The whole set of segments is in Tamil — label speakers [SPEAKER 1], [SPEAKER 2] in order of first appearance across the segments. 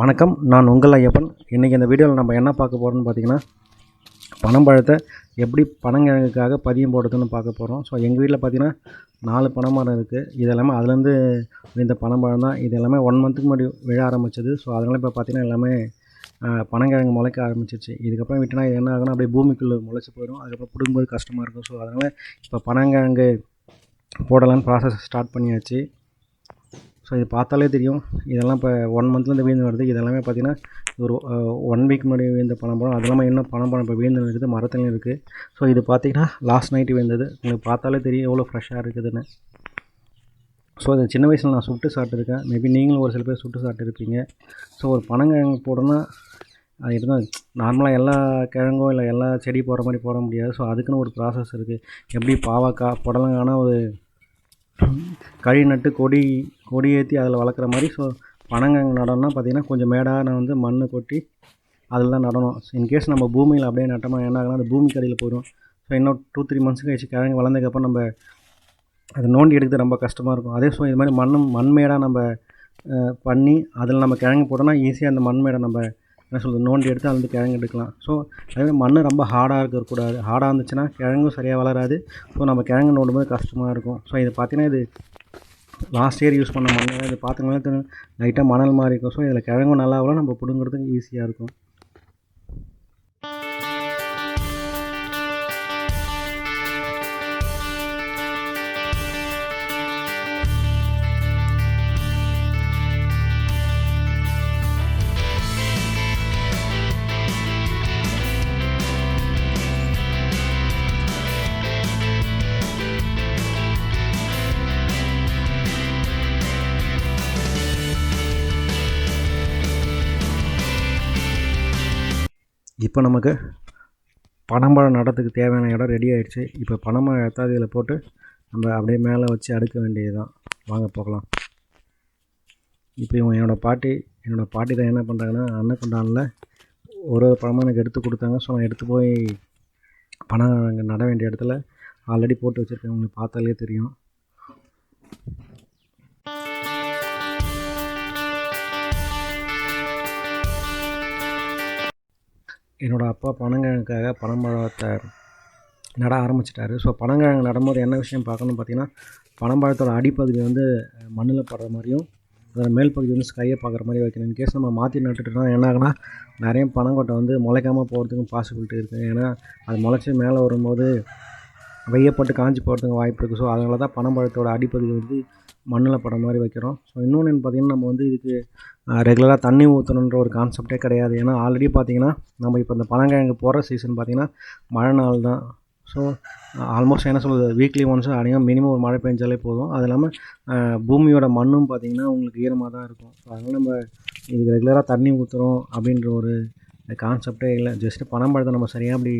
[SPEAKER 1] வணக்கம் நான் உங்கள் ஐயப்பன். இன்றைக்கி இந்த வீடியோவில் நம்ம என்ன பார்க்க போகிறோம்னு பார்த்தீங்கன்னா பனம்பழத்தை எப்படி பனங்கிழங்குக்காக பதியம் போடுறதுன்னு பார்க்க போகிறோம் ஸோ எங்கள் வீட்டில் பார்த்தீங்கன்னா நாலு பனைமரம் இருக்குது இது எல்லாமே அதுலேருந்து இந்த பனம்பழம் தான். இது எல்லாமே ஒன் மந்த்துக்கு முன்னாடி விழ ஆரம்பிச்சது. ஸோ அதனால் இப்போ பார்த்தீங்கன்னா எல்லாமே பனங்கிழங்கு முளைக்க ஆரம்பிச்சிச்சு இதுக்கப்புறம் விட்டுனா இது என்ன ஆகும்னா அப்படியே பூமிக்குள்ளே முளைச்சி போயிடும். அதுக்கப்புறம் பிடுங்கும்போது கஷ்டமாக இருக்கும். ஸோ அதனால் இப்போ பனங்கிழங்கு போடலான்னு ப்ராசஸ் ஸ்டார்ட் பண்ணியாச்சு. ஸோ இது பார்த்தாலே தெரியும். இதெல்லாம் இப்போ ஒன் மந்த்லேருந்து வீழ்ந்து வருது. இதெல்லாமே பார்த்தீங்கன்னா ஒரு ஒன் வீக் முன்னாடி வீழ்ந்த பனம்பழம் அது அதெல்லாமே இன்னும் பனம்பழம் இப்போ வீழ்ந்து இருக்குது மரத்துலையும் இருக்குது ஸோ இது பார்த்தீங்கன்னா லாஸ்ட் நைட்டு வீழ்ந்தது. உங்களுக்கு பார்த்தாலே தெரியும் எவ்வளோ ஃப்ரெஷ்ஷாக இருக்குதுன்னு. ஸோ இது சின்ன வயசில் நான் சுட்டு சாப்பிட்டுருக்கேன். மேபி நீங்களும் ஒரு சில பேர் சுட்டு சாப்பிட்டுருப்பீங்க. ஸோ ஒரு பனங்கிழங்கு போடணும்னா அது இருந்தால் நார்மலாக எல்லா கிழங்கும் இல்லை எல்லா செடி போடுற மாதிரி போட முடியாது. ஸோ அதுக்குன்னு ஒரு ப்ராசஸ் இருக்குது எப்படி பாவக்காய் புடலங்கான ஒரு கழி நட்டு கொடி கொடி ஏற்றி அதில் வளர்க்குற மாதிரி ஸோ பனங்கிழங்கு நடணும்னா பார்த்திங்கன்னா கொஞ்சம் மேடான வந்து மண் கொட்டி அதில் தான் நடணும். இன்கேஸ் நம்ம பூமியில் அப்படியே நட்டோம்னா என்ன ஆகுனா அந்த பூமிக்கு அடியில் போயிடும். ஸோ இன்னும் டூ த்ரீ மந்த்ஸ் கழிச்சு கிழங்கு வளர்ந்ததுக்கப்புறம் நம்ம அதை நோண்டி எடுக்கிறது ரொம்ப கஷ்டமாக இருக்கும். அதே ஸோ இது மாதிரி மண்ணும் மண்மேடாக நம்ம பண்ணி அதில் நம்ம கிழங்கு போட்டோம்னா ஈஸியாக அந்த மண்மேடை நம்ம என்ன சொல்கிறது நோண்டி எடுத்து அதுலேருந்து கிழங்கு எடுக்கலாம். ஸோ அதே மண் ரொம்ப ஹார்டாக இருக்கக்கூடாது. ஹார்டாக இருந்துச்சுன்னா கிழங்கும் சரியாக வளராது. ஸோ நம்ம கிழங்கு நோண்டும் போது கஷ்டமாக இருக்கும். ஸோ இது பார்த்தீங்கன்னா இது லாஸ்ட் இயர் யூஸ் பண்ண மண் இது பார்த்தீங்கன்னா லைட்டாக மணல் மாதிரி இருக்கும். ஸோ இதில் கிழங்கும் நல்லா நம்ம பிடுங்கிறதுக்கு ஈஸியாக இருக்கும். இப்போ நமக்கு பனம்பழம் நடத்துக்கு தேவையான இடம் ரெடி ஆகிடுச்சு இப்போ பனம்பழம் எத்தாதியில் போட்டு நம்ம அப்படியே மேலே வச்சு அடுக்க வேண்டியது தான் வாங்க போகலாம். இப்போ இவன் என்னோடய பாட்டி என்னோடய பாட்டி தான் என்ன பண்ணுறாங்கன்னா அன்னக்குண்டானில் ஒரு ஒரு பழமும் எனக்கு எடுத்து கொடுத்தாங்க. ஸோ நான் எடுத்து போய் பணம் அங்கே நட வேண்டிய இடத்துல ஆல்ரெடி போட்டு வச்சுருக்கேன். உங்களுக்கு பார்த்தாலே தெரியும். என்னோடய அப்பா பனங்கிழங்குக்காக பனம்பழத்தை நட ஆரம்பிச்சிட்டாரு. ஸோ பனங்கிழங்கு நடும்போது என்ன விஷயம் பார்க்கணும்னு பார்த்தீங்கன்னா பனம்பழத்தோட அடிப்பகுதி வந்து மண்ணில் படுற மாதிரியும் அதோட மேல் பகுதி வந்து ஸ்கையை பார்க்குற மாதிரி வைக்கணும். இன்கேஸ் நம்ம மாற்றி நட்டுட்டோம்னா என்ன ஆகுனா நிறைய பனங்கொட்டை வந்து முளைக்காமல் போகிறதுக்கும் பாசிபிலிட்டி இருக்குது ஏன்னா அது முளைச்சி மேலே வரும்போது வெய்யப்பட்டு காஞ்சி போகிறதுக்கு வாய்ப்பு இருக்குது ஸோ அதனால தான் பனம்பழத்தோட அடிப்பகுதி வந்து மண்ணில் படுற மாதிரி வைக்கிறோம். ஸோ இன்னொன்று பார்த்திங்கன்னா பார்த்தீங்கன்னா நம்ம வந்து இதுக்கு ரெகுலராக தண்ணி ஊற்றணுன்ற ஒரு கான்செப்டே கிடையாது. ஏன்னா ஆல்ரெடி பார்த்தீங்கன்னா நம்ம இப்போ இந்த பனங்கிழங்கு போகிற சீசன் பார்த்தீங்கன்னா மழை நாள் தான். ஸோ ஆல்மோஸ்ட் என்ன சொல்கிறது வீக்லி ஒன்ஸ் அதிகமாக மினிமம் ஒரு மழை பெஞ்சாலே போதும். அது இல்லாமல் பூமியோட மண்ணும் பார்த்திங்கன்னா உங்களுக்கு ஈரமாக தான் இருக்கும். ஸோ அதனால் நம்ம இது ரெகுலராக தண்ணி ஊற்றுறோம் அப்படின்ற ஒரு கான்செப்டே இல்லை. ஜஸ்ட்டு பனம்பழத்தை நம்ம சரியாக அப்படி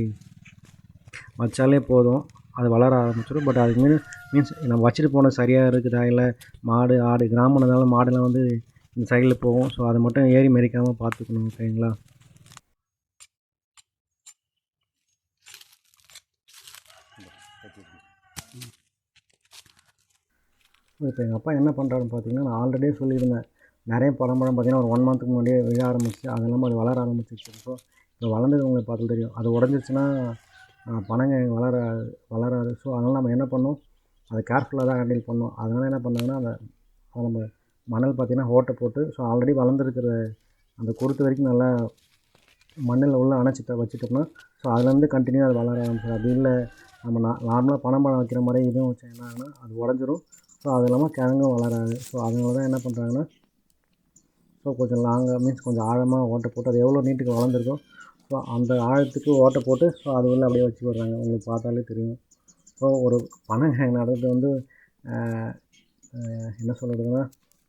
[SPEAKER 1] வச்சாலே போதும். அது வளர ஆரம்பிச்சிடும். பட் அதுக்கு மீன் மீன்ஸ் நம்ம வச்சுட்டு போனது சரியாக இருக்குதா இல்லை மாடு ஆடு கிராமம்னால மாடுலாம் வந்து இந்த சைடில் போகும் ஸோ அதை மட்டும் ஏறி மறிக்காமல் பார்த்துக்கணும் ஓகேங்களா இப்போ எங்கள் அப்பா என்ன பண்ணுறாருன்னு பார்த்தீங்கன்னா நான் ஆல்ரெடியே சொல்லியிருந்தேன். நிறைய பழம்பழம் பார்த்தீங்கன்னா ஒரு ஒன் மந்த்துக்கு முன்னாடியே விழ ஆரம்பிச்சு அது இல்லாமல் அது வளர ஆரம்பிச்சிச்சு ஸோ இப்போ வளர்ந்தது உங்களுக்கு பார்த்து தெரியும். அது உடஞ்சிச்சுன்னா பணங்க வளர வளராது. ஸோ அதனால் நம்ம என்ன பண்ணோம்? அதை கேர்ஃபுல்லாக தான் ஹேண்டில் பண்ணோம். அதனால் என்ன பண்ணாங்கன்னா அதை அதை நம்ம மணல் பார்த்தீங்கன்னா ஓட்டை போட்டு ஸோ ஆல்ரெடி வளர்ந்துருக்கிற அந்த குருத்து வரைக்கும் நல்லா மண்ணில் உள்ள அணைச்சிட்ட வச்சுட்டோம்னா ஸோ அதுலேருந்து கண்டினியூ அது வளர ஆரம்பிச்சிடும். அப்படி இல்லை நம்ம நா நார்மலாக பனம்பழம் வைக்கிற மாதிரி இதுவும் வச்சு என்ன ஆகுனா அது உடஞ்சிரும். ஸோ அது இல்லாமல் கிழங்கும் வளராது. ஸோ அதனால தான் என்ன பண்ணுறாங்கன்னா ஸோ கொஞ்சம் லாங்காக மீன்ஸ் கொஞ்சம் ஆழமாக ஓட்டை போட்டு அது எவ்வளோ நீட்டுக்கு வளர்ந்துருக்கோ ஸோ அந்த ஆழத்துக்கு ஓட்டை போட்டு ஸோ அது உள்ள அப்படியே வச்சு விடுறாங்க உங்களுக்கு பார்த்தாலே தெரியும். ஸோ ஒரு பணம் நடந்தது வந்து என்ன சொல்கிறதுன்னா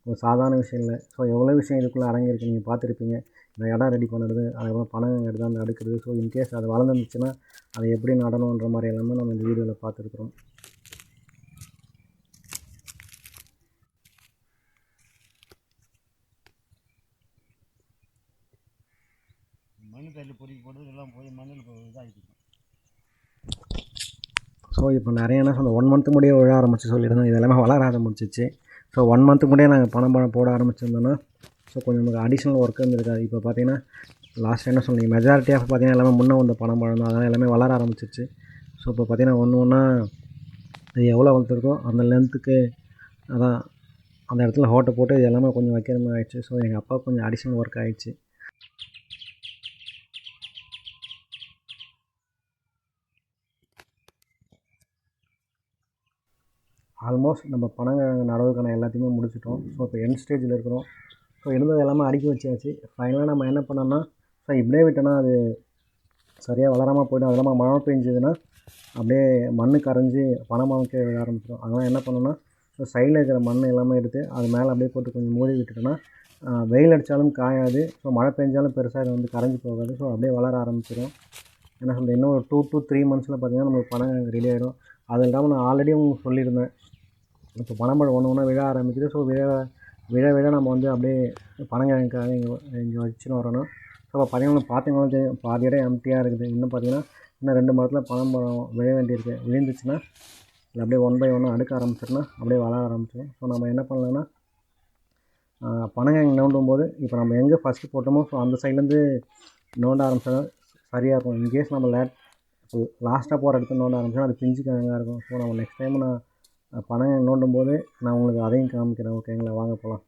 [SPEAKER 1] ஒரு சாதாரண விஷயம் இல்லை. ஸோ எவ்வளோ விஷயம் இதுக்குள்ளே அடங்கியிருக்கு நீங்கள் பார்த்துருப்பீங்க. இந்த இடம் ரெடி பண்ணுறது அதுக்கப்புறம் பணம் எடுத்து அந்த அடுக்கிறது. ஸோ இன்கேஸ் அது வளர்ந்துருந்துச்சுன்னா அதை எப்படி நடணுன்ற மாதிரி எல்லாமே நம்ம இந்த வீடியோவில் பார்த்துருக்குறோம்.
[SPEAKER 2] மண் தள்ளி பொறுக்கி போட்டு எல்லாம் போய் மண்ணில் இதாகிட்டு
[SPEAKER 1] ஸோ இப்போ நிறைய என்ன சொல்ல ஒன் மந்த்து முடிய விழ ஆரம்பிச்சு சொல்லியிருந்தோம். இது எல்லாமே வளர ஆரம்பிச்சிச்சு. ஸோ ஒன் மந்த்துக்கு முன்னாடியே நாங்கள் பணம் பணம் போட ஆரம்பிச்சிருந்தோன்னா ஸோ கொஞ்சம் நமக்கு அடிஷ்னல் ஒர்க்கு இருந்திருக்காது இப்போ பார்த்தீங்கன்னா லாஸ்ட் என்ன சொன்னீங்க மெஜாரிட்டி ஆஃப் பார்த்தீங்கன்னா எல்லாமே முன்னே வந்த பணம் பழம் அதெல்லாம் எல்லாமே வளர ஆரம்பிச்சிருச்சு. ஸோ இப்போ பார்த்தீங்கன்னா ஒன்று ஒன்றா அது எவ்வளோ வளர்த்துருக்கோ அந்த லென்த்துக்கு அதான் அந்த இடத்துல ஹோட்டை போட்டு இது எல்லாமே கொஞ்சம் வைக்கிற மாதிரி ஆயிடுச்சு. ஸோ எங்கள் அப்பா கொஞ்சம் அடிஷ்னல் ஒர்க் ஆகிடுச்சு ஆல்மோஸ்ட் நம்ம பணம் நடவுக்கான எல்லாத்தையுமே முடிச்சிட்டோம். ஸோ இப்போ எண்ட் ஸ்டேஜில் இருக்கிறோம். ஸோ இருந்தது எல்லாமே அடுக்கி வச்சாச்சு. ஃபைனலாக நம்ம என்ன பண்ணோம்னா ஸோ இப்படியே விட்டோன்னா அது சரியாக வளராமல் போய்டும். அது இல்லாமல் மழை பெஞ்சதுன்னா அப்படியே மண் கரைஞ்சி பணமாக விட ஆரம்பிச்சிடும். அதனால் என்ன பண்ணணும்னா ஸோ சைடில் இருக்கிற மண் எல்லாமே எடுத்து அது மேலே அப்படியே போட்டு கொஞ்சம் மூடி விட்டுட்டோன்னா வெயில் அடித்தாலும் காயாது. ஸோ மழை பெஞ்சாலும் பெருசாக இது வந்து கரைஞ்சி போகாது. ஸோ அப்படியே வளர ஆரம்பிச்சிடும். என்ன சொல்கிறது இன்னும் ஒரு டூ டூ த்ரீ மந்த்ஸில் பார்த்தீங்கன்னா நம்மளுக்கு பணம் ரெடி ஆகிடும் அது இல்லாமல் நான் ஆல்ரெடி உங்களுக்கு சொல்லியிருந்தேன். இப்போ பனம்பழம் ஒன்று ஒன்றா விழ ஆரம்பிக்குது. ஸோ விழ விழ விழ நம்ம வந்து அப்படியே பனங்கிழங்குக்காக இங்கே இங்கே வச்சுன்னு வரணும். ஸோ இப்போ பார்த்தீங்கன்னா பார்த்தீங்கன்னா தெரியும் பாதி இடம் எம்டியாக இருக்குது. இன்னும் பார்த்தீங்கன்னா இன்னும் ரெண்டு மரத்தில் பனம்பழம் விழ வேண்டியிருக்கு. விழுந்துச்சுன்னா இல்லை அப்படியே ஒன் பை ஒன்று அடுக்க ஆரம்பிச்சிருன்னா அப்படியே வளர ஆரம்பிச்சிடும். ஸோ நம்ம என்ன பண்ணலாம்னா பனங்கிழங்கு நோண்டும் போது இப்போ நம்ம எங்கே ஃபஸ்ட்டு போட்டோமோ ஸோ அந்த சைட்லேருந்து நோண்ட ஆரம்பிச்சா சரியாக இருக்கும். இன்கேஸ் நம்ம லேட் லாஸ்ட்டாக போகிற இடத்துல நோண்ட ஆரம்பிச்சோன்னா அது பிஞ்சு கிழங்காக இருக்கும். ஸோ நம்ம நெக்ஸ்ட் டைம் நான் பணம் நோண்டும் போது நான் உங்களுக்கு அதையும் காமிக்கிறேன் ஓகேங்களா வாங்க போகலாம்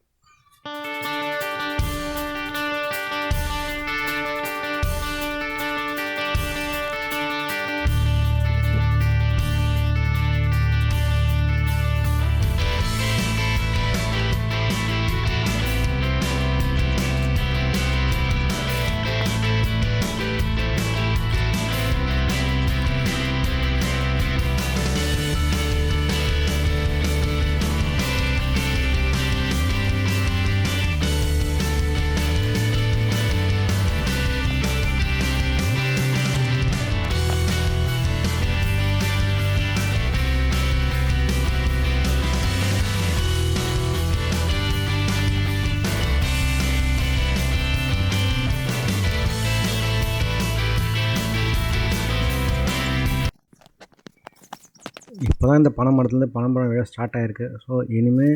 [SPEAKER 1] இப்போ தான் இந்த பனை மரத்துலேருந்து பனம்பழம் விழ ஸ்டார்ட் ஆகிருக்கு ஸோ இனிமேல்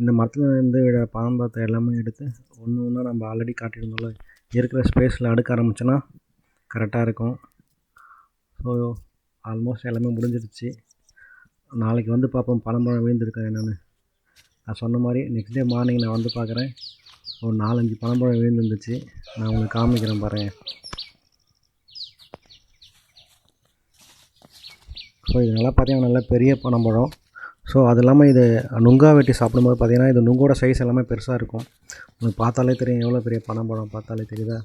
[SPEAKER 1] இந்த மரத்துலேருந்து விழ பனம்பழத்தை எல்லாமே எடுத்து ஒன்று ஒன்றா நம்ம ஆல்ரெடி காட்டியிருந்தோம்ல இருக்கிற ஸ்பேஸில் அடுக்க ஆரம்பிச்சோன்னா கரெக்டாக இருக்கும். ஸோ ஆல்மோஸ்ட் எல்லாமே முடிஞ்சிருச்சு. நாளைக்கு வந்து பார்ப்போம் பனம்பழம் விழுந்திருக்கேன் என்னென்னு. நான் சொன்ன மாதிரி நெக்ஸ்ட் டே மார்னிங் நான் வந்து பார்க்குறேன். ஒரு நாலஞ்சு பனம்பழம் விழுந்துருந்துச்சு. நான் உங்களுக்கு காமிக்கிறேன் பாருங்கள் ஸோ இதனால் பார்த்திங்கன்னா பார்த்தீங்கன்னா நல்லா பெரிய பனம்பழம் ஸோ அது இல்லாமல் இது நுங்கா வெட்டி சாப்பிடும்போது பார்த்தீங்கன்னா இது நுங்கோட சைஸ் எல்லாமே பெருசாக இருக்கும். உங்களுக்கு பார்த்தாலே தெரியும் எவ்வளோ பெரிய பனம்பழம் பார்த்தாலே தெரியுதா?